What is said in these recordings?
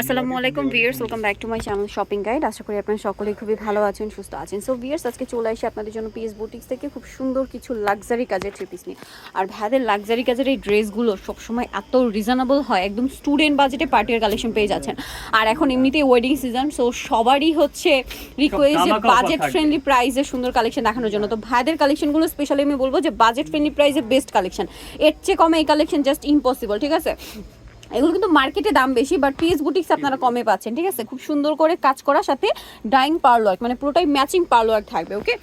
আসসালামু আলাইকুম viewers welcome back to my channel shopping guide আশা করি আপনারা সকলেই খুবই ভালো আছেন সুস্থ আছেন। সো ভিয়ার্স আজকে চলে আসি আপনাদের জন্য পিএস বুটিক্স থেকে খুব সুন্দর কিছু লাক্সারি কাজের থ্রি পিস নিয়ে। আর ভাইদের লাক্সারি কাজের এই ড্রেসগুলো সবসময় এত রিজনেবল হয় একদম স্টুডেন্ট বাজেটে পার্টির কালেকশন পেয়ে যাচ্ছেন। আর এখন এমনিতেই ওয়েডিং সিজন সো সবারই হচ্ছে রিকোয়েস্ট যে বাজেট। ফ্রেন্ডলি প্রাইসে সুন্দর কালেকশন দেখানোর জন্য। তো ভাইদের কালেকশনগুলো স্পেশালি আমি বলব যে বাজেট ফ্রেন্ডলি প্রাইসে বেস্ট কালেকশন এর চেয়ে কমে এই কালেকশন জাস্ট ইম্পসিবল ঠিক আছে? এগুলো কিন্তু মার্কেটে দাম বেশি বাট পিএস বুটিক্স আপনারা কমে পাচ্ছেন ঠিক আছে? খুব সুন্দর করে কাজ করার সাথে ডাইং পার্ল ওয়ার্ক মানে পুরোটাই ম্যাচিং পার্ল ওয়ার্ক থাকবে ওকে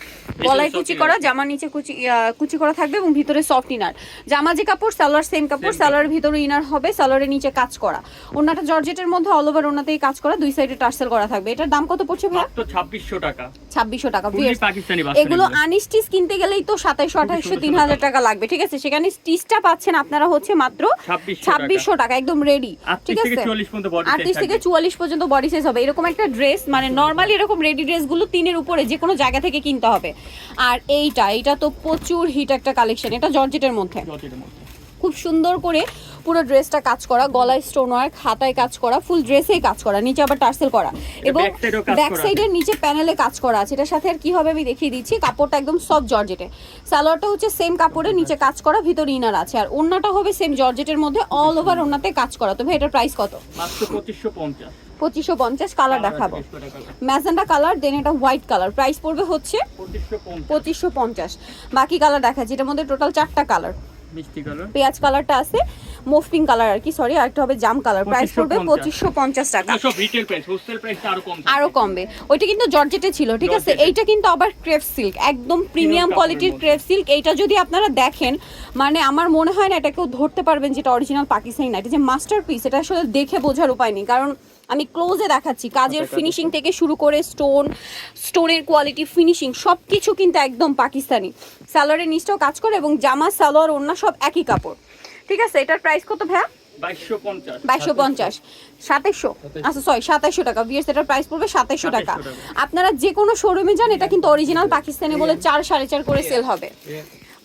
গলায় কুচি করা জামার নিচে কুচি কুচি করা থাকবে এবং ভিতরে সফট ইনার জামা যে কাপড় সালোয়ার সেম কাপড় সালোয়ারের ভিতরে ইনার হবে সালোয়ারের নিচে কাজ করা। ওনাটা জর্জেটের মধ্যে অল ওভার ওনাতেই কাজ করা দুই সাইডে টার্সেল করা থাকবে। এটার দাম কত পড়ছে ভাই মাত্র ছাব্বিশশো টাকা। ছাব্বিশশো টাকা এগুলো আনস্টিচ কিনতে গেলেই তো সাতাইশশো আঠাইশশো তিন হাজার টাকা লাগবে ঠিক আছে? সেখানে স্টিচটা পাচ্ছেন আপনারা হচ্ছে মাত্র ছাব্বিশশো টাকা। একদম রেডি ঠিক আছে? আটত্রিশ থেকে চুয়াল্লিশ পর্যন্ত বডি সাইজ হবে। এরকম একটা ড্রেস মানে নর্মালি এরকম রেডি ড্রেসগুলো তিনের উপরে যে কোনো জায়গা থেকে কিনতে হবে। আর এইটা এইটা তো প্রচুর হিট একটা কালেকশন এটা জর্জেটের মধ্যে। খুব সুন্দর করে পুরো ড্রেসটা কাজ করা গলায় স্টোন ওয়ার্ক হাতায় কাজ করা ফুল ড্রেসেই কাজ করা নিচে আবার টার্সেল করা এবং ব্যাক সাইডের নিচে প্যানেলে কাজ করা আছে। এটার সাথে আর কি হবে আমি দেখিয়ে দিচ্ছি কাপড়টা একদম সফট জর্জেটে সালোয়ারটা হচ্ছে সেম কাপড়ে নিচে কাজ করা ভিতর ইনার আছে। আর ওড়নাটা হবে সেম জর্জেটের মধ্যে অল ওভার ওড়নাতে কাজ করা। তবে এটার প্রাইস কত? পঁচিশশো পঞ্চাশ। কালার দেখাবো। ম্যাজেন্ডা কালার দেন এটা হোয়াইট কালার প্রাইস পড়বে হচ্ছে পঁচিশশো পঞ্চাশ। বাকি কালার দেখাচ্ছি। এটার মধ্যে টোটাল চারটা কালার পেঁয়াজ কালারটা আছে মফপিং কালার আর কি সরি আরেকটা হবে জাম কালার। প্রাইস পড়বে পঁচিশশো পঞ্চাশ টাকা। আরও কমবে। ওইটা কিন্তু জর্জেটে ছিল ঠিক আছে? এইটা কিন্তু আবার ক্রেপ সিল্ক একদম প্রিমিয়াম কোয়ালিটির। ক্রেপ সিল্ক এইটা যদি আপনারা দেখেন মানে আমার মনে হয় না এটা কেউ ধরতে পারবেন যেটা অরিজিনাল পাকিস্তানি না এটা যে মাস্টার পিস এটা আসলে দেখে বোঝার উপায় নেই। কারণ আমি ক্লোজে দেখাচ্ছি। কাজের আচ্ছা, ফিনিশিং থেকে শুরু করে স্টোন স্টোনের কোয়ালিটি ফিনিশিং সব কিছু কিন্তু একদম পাকিস্তানি। সালোয়ারের নিচটাও কাজ করে এবং জামা সালোয়ার অন্য সব একই কাপড়। ঠিক আছে এটার প্রাইস কত ভাইয়া? বাইশশো পঞ্চাশ। সাতাইশশো? আচ্ছা সরি সাতাইশশো টাকা। বিএস এটার প্রাইস পড়বে সাতাইশশো টাকা। আপনারা যে কোনো শোরুমে যান এটা কিন্তু অরিজিনাল পাকিস্তানি বলে চার সাড়ে চার করে সেল হবে।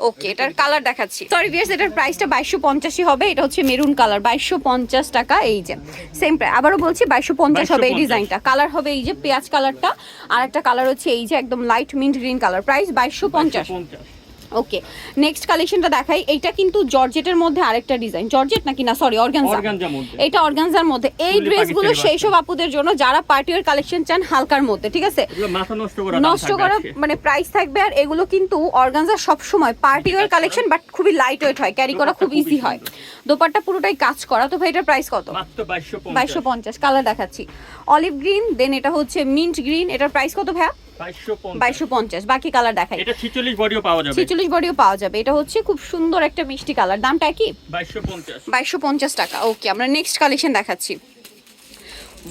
ওকে এটার কালার দেখাচ্ছি। সরি বিয়ার্স এটার প্রাইসটা বাইশশো পঞ্চাশই হবে। এটা হচ্ছে মেরুন কালার বাইশশো পঞ্চাশ টাকা এই যে। সেম প্রাইস আবারও বলছি বাইশশো পঞ্চাশ হবে এই 2250 ডিজাইনটা কালার হবে এই যে পেঁয়াজ কালারটা আর একটা কালার হচ্ছে এই যে একদম light mint green colour price বাইশশো পঞ্চাশ। ওকে নেক্সট কালেকশনটা দেখাই। এইটা কিন্তু জর্জেটের মধ্যে আরেকটা ডিজাইন জর্জেট নাকি না? সরি অর্গানজা এটা অর্গানজার মধ্যে। এই ড্রেসগুলো সেই সব আপুদের জন্য যারা পার্টিওয়ার কালেকশন চান হালকার মধ্যে ঠিক আছে? নষ্ট করা। মানে প্রাইস থাকবে আর এগুলো কিন্তু অর্গানজা সব সময় পার্টিওয়ার কালেকশন বাট খুবই লাইট ওয়েট হয় ক্যারি করা খুব ইজি হয়। দোপাট্টা পুরোটাই কাজ করা। তো ভাই এটার প্রাইস কত? বাইশশো পঞ্চাশ। কালার দেখাচ্ছি। অলিভ গ্রিন দেন এটা হচ্ছে মিন্ট গ্রিন এটার প্রাইস কত ভাইয়া? বাইশশো পঞ্চাশ। বাইশশো পঞ্চাশ বাকি কালার দেখাই। এটা বডিও পাওয়া যাবে। বডিও পাওয়া যাবে। এটা হচ্ছে খুব সুন্দর একটা মিষ্টি কালার দামটা কি? টাকা। ওকে আমরা নেক্সট কালেকশন দেখাচ্ছি।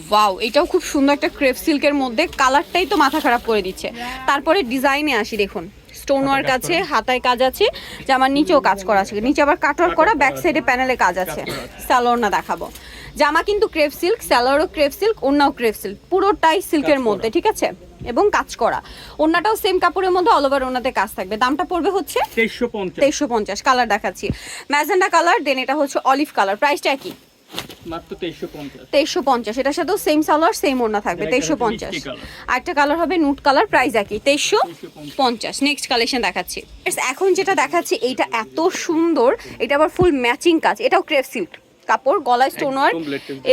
ওয়াও এটাও খুব সুন্দর একটা ক্রেপ সিল্কের মধ্যে। কালারটাই তো মাথা খারাপ করে দিচ্ছে। তারপরে ডিজাইনে আসি দেখুন। স্টোন ওয়ার্ক আছে হাতায় কাজ আছে। জামার নিচেও কাজ করা আছে। নিচে আবার কাটওয়ার্ক করা ব্যাক সাইডে প্যানেলে কাজ আছে। সালোয়ার না দেখাবো। জামা কিন্তু ক্রেপ সিল্ক স্যালোয়ারও ক্রেপ সিল্ক অন্যও ক্রেপ সিল্ক পুরোটাই সিল্কের মধ্যে ঠিক আছে? এবং কাজ করা। অন্যটাও সেম কাপড়ের মধ্যে অল ওভার ওনাতে কাজ থাকবে। দামটা পড়বে হচ্ছে তেইশশো পঞ্চাশ। কালার দেখাচ্ছি। ম্যাজেন্ডা কালার দেন এটা হচ্ছে অলিভ কালার প্রাইসটা একই তেইশশো পঞ্চাশ। এটার সাথেও সেম সালোয়ার সেম থাকবে। এটা তেইশশো পঞ্চাশ। আরেকটা কালার হবে নুট কালার প্রাইস একই। তেইশশো পঞ্চাশ। নেক্সট কালেকশন দেখাচ্ছি। এখন যেটা দেখাচ্ছি এইটা এত সুন্দর এটা আবার ফুল ম্যাচিং কাজ। এটাও ক্রেপ সিল্ক কাপড় গলায় স্টোন ওয়ার্ক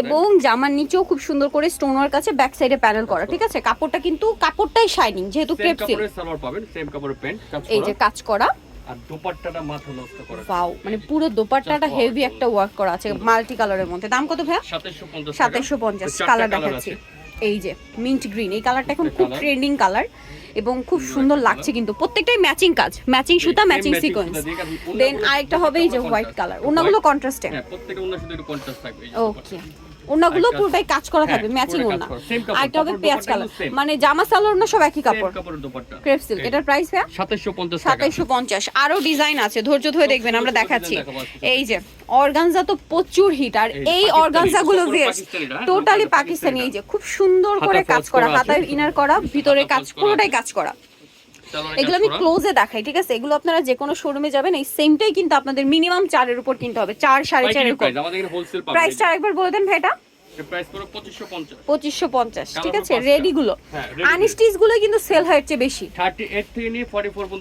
এবং জামার নিচেও খুব সুন্দর করে স্টোন ওয়ার্ক আছে ব্যাক সাইডে প্যানেল করা ঠিক আছে? কাপড়টা কিন্তু কাপড়টাই শাইনিং যেহেতু ক্রেপ সিল্ক কাপড়ের সালোয়ার পাবেন সেম কাপড়ের প্যান্ট কাজ এই যে কাজ করা। আর দোপাট্টাটা মাথা নষ্ট করা। ওয়াও মানে পুরো দোপাট্টাটা হেভি একটা ওয়ার্ক করা আছে মাল্টি কালারের মধ্যে। দাম কত ভাইয়া? সাতাইশশো পঞ্চাশ সাতাইশশো পঞ্চাশ চারটা কালার দেখাচ্ছি। এই যে মিন্ট গ্রিন এই কালারটা এখন খুব ট্রেন্ডিং কালার এবং খুব সুন্দর লাগছে কিন্তু। প্রত্যেকটাই ম্যাচিং কাজ। ম্যাচিং সুতা ম্যাচিং সিকোয়েন্স দেন আরেকটা হবে এই যে হোয়াইট কালার অন্যগুলো কন্ট্রাস্টে হ্যাঁ প্রত্যেকটা অন্য সাথে একটু কন্ট্রাস্ট থাকবে ওকে আরেকটা- পুরোটাই কাজ করা থাকবে হ্যাঁ, ম্যাচিং ওনা কাপড়, আরেকটা হবে পেঁয়াজ কালার। মানে জামা সালোয়ার না সব একই কাপড়। ক্রেপ সিল্ক এটার প্রাইস টাকা। সাতাইশশো পঞ্চাশ। আরও ডিজাইন আছে ধৈর্য ধরে দেখবেন আমরা দেখাচ্ছি। এই যে অর্গানজা তো প্রচুর হিট আর এই অর্গানজা গুলো হ্যাঁ, টোটালি পাকিস্তানি এই যে খুব সুন্দর করে কাজ করা। হাতায় ইনার করা ভিতরে কাজ পুরোটাই কাজ করা। এগুলো আমি ক্লোজে দেখাই ঠিক আছে? এগুলো আপনারা যে কোনো শোরুমে যাবেন এই সেমটাই কিন্তু আপনাদের মিনিমাম চারের উপর কিনতে হবে চার সাড়ে চার প্রাইসটা একবার বলে দেন ভাইটা। পঁচিশশো পঞ্চাশ। ঠিক আছে? রেডি গুলো আনস্টিচগুলো কিন্তু সেল হয় চেয়ে বেশি।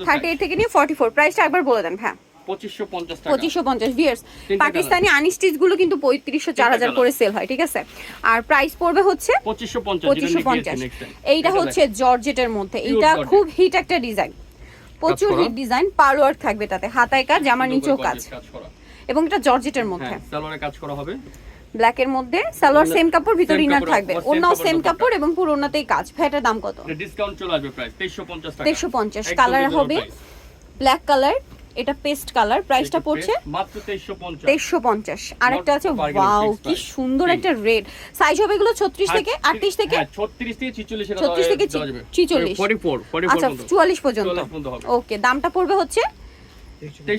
থার্টি এইট থেকে নিয়ে ফর্টি ফোর প্রাইসটা একবার বলে দেন হ্যাঁ। পঁচিশশো পঞ্চাশ টাকা। ভিয়ার্স পাকিস্তানি আনস্টিচগুলো কিন্তু পঁয়ত্রিশশো চার হাজার করে সেল হয় ঠিক আছে? আর প্রাইস পড়বে হচ্ছে পঁচিশশো পঞ্চাশ এইটা হচ্ছে জর্জেটের মধ্যে। এইটা খুব হিট একটা ডিজাইন প্রচুর হিট ডিজাইন থাকবে তাতে। হাতায় কাজ জামার নিচেও কাজ। এবং এটা জর্জেটের মধ্যে। হ্যাঁ সালোয়ারে কাজ করা হবে। ব্ল্যাক এর মধ্যে। সালোয়ার সেম কাপড় ভিতর Same ইনার থাকবে। সেম কাপড় এবং পুরো ওনাতেই কাজ ভ্যাটের দাম কত? ডিসকাউন্ট চলে আসবে প্রাইস তেইশশো পঞ্চাশ টাকা। 2350 কালার হবে ব্ল্যাক কালার এটা পেস্ট কালার প্রাইসটা পড়ছে মাত্র পঞ্চাশ। আর একটা আরেকটা আছে ওয়াও কি সুন্দর একটা রেড সাইজ হবে এগুলো ছত্রিশ থেকে আটত্রিশ থেকে হ্যাঁ, ছত্রিশ থেকে ছিচল্লিশ 36 থেকে 46 ফর্টি ফোর ফর্টি আচ্ছা চুয়াল্লিশ পর্যন্ত। 44 পর্যন্ত ওকে দামটা পড়বে হচ্ছে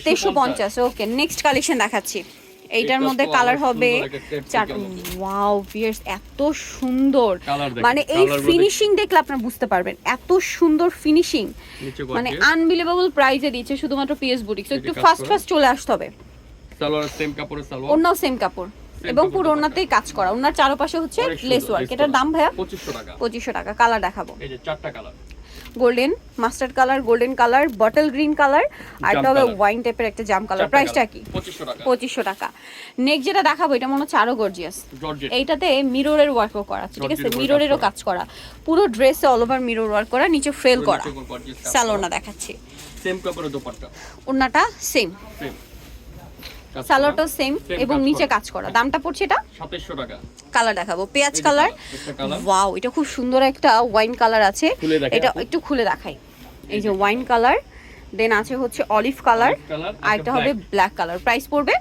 তেইশশো পঞ্চাশ। ওকে নেক্সট কালেকশন দেখাচ্ছি। এইটার মধ্যে কালার হবে। ওয়াও এত সুন্দর। মানে এই ফিনিশিং দেখলে আপনারা বুঝতে পারবেন এত সুন্দর ফিনিশিং মানে। আনবিলিভেবল প্রাইসে দিচ্ছে শুধুমাত্র পিএস বুটিক তো একটু ফাস্ট ফাস্ট চলে আসতে হবে। সালোয়ার সেম কাপড়ের সালোয়ার? অন্যও সেম কাপড়। এবং পুরো ওনাতেই কাজ করা। ওনার চারপাশে হচ্ছে লেস ওয়ার্ক এটার দাম ভাইয়া পঁচিশশো টাকা। পঁচিশশো টাকা। কালার দেখাবো। এই যে চারটা colour golden mustard colour golden colour bottle green colour আর colour। ওয়াইন টাইপের একটা জাম কালার। প্রাইসটা কি? পঁচিশশো টাকা। নেক্সট যেটা দেখাবো এটা মনে হচ্ছে আরও গর্জিয়াস এইটাতে মিররের ওয়ার্কও করা আছে ঠিক আছে? মিররেরও কাজ করা। পুরো ড্রেসে অল ওভার মিরর ওয়ার্ক করা নিচে ফ্রেল করা। স্যালোনা দেখাচ্ছি। সেম কাপড়ের দোপাট্টা। সেম সেম স্যালোটাও সেম এবং নিচে কাজ করা। দামটা পড়ছে এটা? সাতাইশশো টাকা। কালার দেখাবো। পেঁয়াজ কালার ওয়াও এটা খুব সুন্দর একটা ওয়াইন কালার আছে। এটা একটু খুলে দেখাই। এই যে ওয়াইন কালার দেন আছে হচ্ছে অলিভ কালার আর একটা হবে ব্ল্যাক কালার প্রাইস পড়বে?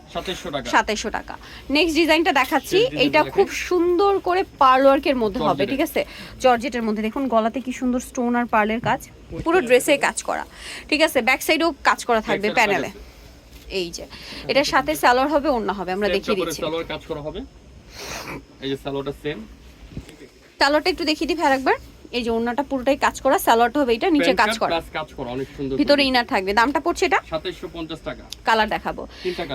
সাতাইশশো টাকা। নেক্সট ডিজাইনটা দেখাচ্ছি। এটা খুব সুন্দর করে পার্ল ওয়ার্কের মধ্যে হবে ঠিক আছে? জর্জেটের মধ্যে। দেখুন গলাতে কি সুন্দর স্টোন আর পার্লের কাজ। পুরো ড্রেসে কাজ করা। ঠিক আছে? ব্যাক সাইডেও কাজ করা থাকবে প্যানেলে এই যে এটার সাথে সালোয়ার হবে অন্য হবে আমরা দেখিয়ে দিচ্ছি। সালোয়ার কাজ করা হবে। এই যে সালোয়ারটা সেম সালোয়ারটা একটু দেখিয়ে দিই একবার এই যে ওন্নাটা পুরোটাই কাজ করা সালোয়ারটা হবে এটা নিচে কাজ করা। কাজ করা অনেক সুন্দর ভিতরে ইনার থাকবে। দামটা পড়ছে এটা? সাতাইশশো পঞ্চাশ টাকা। কালার দেখাবো।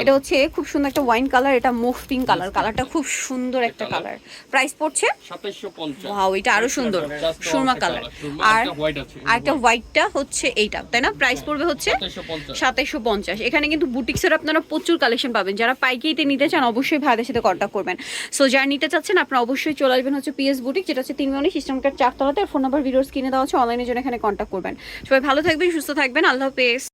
এটা হচ্ছে খুব সুন্দর একটা ওয়াইন কালার এটা মুভ পিঙ্ক কালার কালারটা খুব সুন্দর একটা কালার প্রাইস পড়ছে? সাতাইশশো পঞ্চাশ। ওয়াও এটা আরও সুন্দর। সুরমা কালার আর হোয়াইট আছে। আরেকটা হোয়াইটটা হচ্ছে এইটা তাই না? প্রাইস পড়বে হচ্ছে সাতাইশশো পঞ্চাশ। সাতাইশশো পঞ্চাশ। এখানে কিন্তু বুটিক্সের আপনারা প্রচুর কালেকশন পাবেন। যারা পাইকারিতে নিতে চান অবশ্যই ভাইদের সাথে কন্ট্যাক্ট করবেন। সো যারা নিতে চাচ্ছেন আপনারা অবশ্যই চলে আসবেন হচ্ছে পিএস বুটিক যেটা হচ্ছে তিন মনি সিস্টেম কার্ড চারতলাতে। ফোন নাম্বার ভিডিও স্ক্রিনে দেওয়া আছে অনলাইনের জন্য এখানে কন্ট্যাক্ট করবেন। সবাই ভালো থাকবেন, সুস্থ থাকবেন, আল্লাহ হাফেজ।